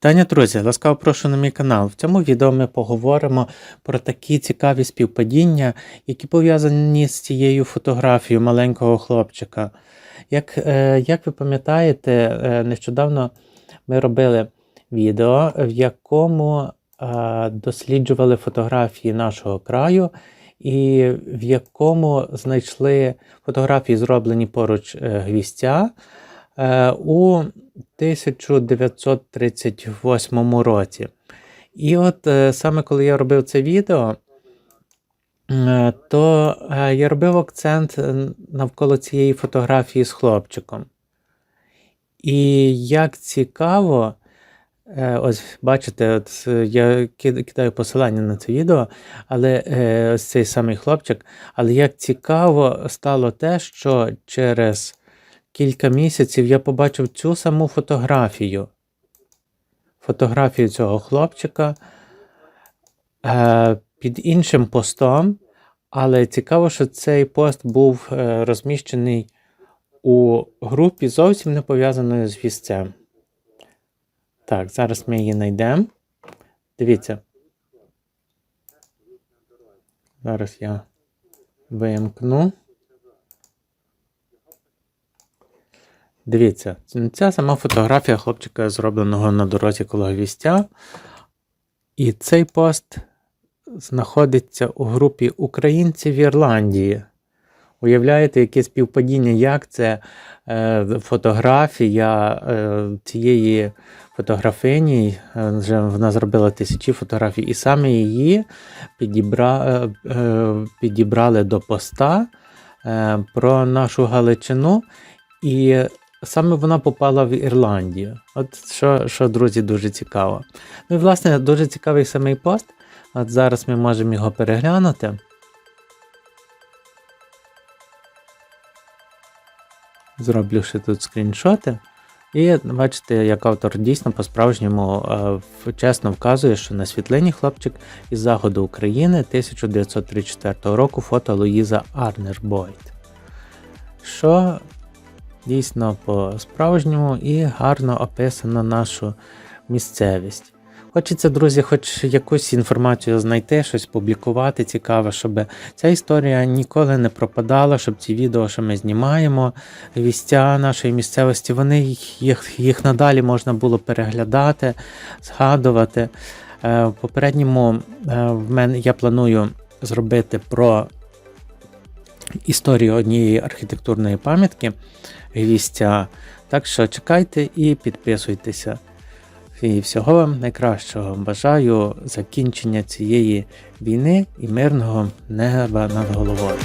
Вітання, друзі! Ласкаво прошу на мій канал. В цьому відео ми поговоримо про такі цікаві співпадіння, які пов'язані з цією фотографією маленького хлопчика. Як, е, як ви пам'ятаєте, е, нещодавно ми робили відео, в якому е, досліджували фотографії нашого краю, і в якому знайшли фотографії, зроблені поруч гвістя. У 1938 році. І от е, саме коли я робив це відео, е, то е, я робив акцент е, навколо цієї фотографії з хлопчиком. І як цікаво, е, ось бачите, от е, я кидаю посилання на це відео, але е, ось цей самий хлопчик. Але як цікаво стало те, що через кілька місяців я побачив цю саму фотографію. Фотографію цього хлопчика е, під іншим постом. Але цікаво, що цей пост був е, розміщений у групі зовсім не пов'язаної з вісцем. Так, зараз ми її знайдемо. Дивіться. Зараз я вимкну. Дивіться, ця сама фотографія хлопчика, зробленого на дорозі коло гвістя. І цей пост знаходиться у групі українців в Ірландії. Уявляєте, яке співпадіння, як це е, фотографія е, цієї фотографині, е, вже вона зробила тисячі фотографій, і саме її підібра, е, е, підібрали до поста е, про нашу Галичину. І саме вона попала в Ірландію. От що, що друзі, дуже цікаво. Ну і власне дуже цікавий самий пост. От зараз ми можемо його переглянути. Зроблю ще тут скріншоти. І бачите, як автор дійсно по-справжньому е, чесно вказує, що на світлині хлопчик із заходу України 1934 року фото Луїза Арнербойт. Що дійсно по-справжньому і гарно описано нашу місцевість. Хочеться, друзі, хоч якусь інформацію знайти, щось публікувати цікаве, щоб ця історія ніколи не пропадала, щоб ці відео, що ми знімаємо, вістя нашої місцевості, вони їх, їх надалі можна було переглядати, згадувати. Е, В попередньому е, в мене я планую зробити про історію однієї архітектурної пам'ятки гвістя. Так що чекайте і підписуйтеся. І всього вам найкращого. Бажаю закінчення цієї війни і мирного неба над головою.